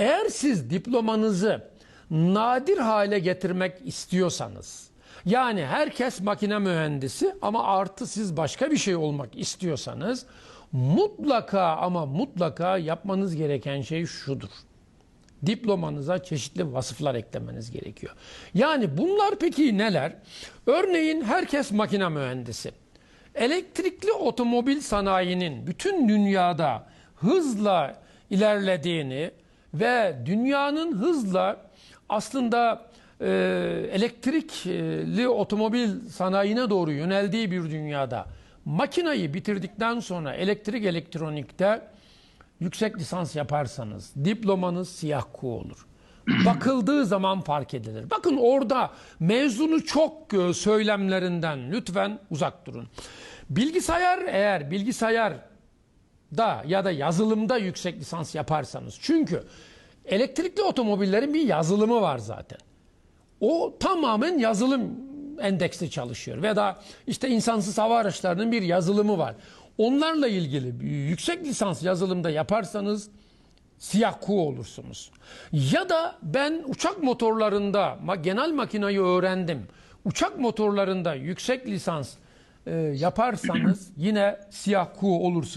Eğer siz diplomanızı nadir hale getirmek istiyorsanız, yani herkes makine mühendisi ama artı siz başka bir şey olmak istiyorsanız mutlaka ama mutlaka yapmanız gereken şey şudur. Diplomanıza çeşitli vasıflar eklemeniz gerekiyor. Yani bunlar peki neler? Örneğin herkes makine mühendisi. Elektrikli otomobil sanayinin bütün dünyada hızla ilerlediğini ve dünyanın hızla aslında e, elektrikli otomobil sanayine doğru yöneldiği bir dünyada makinayı bitirdikten sonra elektrik elektronikte yüksek lisans yaparsanız diplomanız siyah kuğu olur. Bakıldığı zaman fark edilir. Bakın orada mezunu çok e, söylemlerinden lütfen uzak durun. Bilgisayar eğer bilgisayar da ya da yazılımda yüksek lisans yaparsanız çünkü elektrikli otomobillerin bir yazılımı var zaten. O tamamen yazılım endeksli çalışıyor. Ve da işte insansız hava araçlarının bir yazılımı var. Onlarla ilgili yüksek lisans yazılımda yaparsanız siyah kuğu olursunuz. Ya da ben uçak motorlarında genel makinayı öğrendim. Uçak motorlarında yüksek lisans e, yaparsanız yine siyah kuğu olursunuz.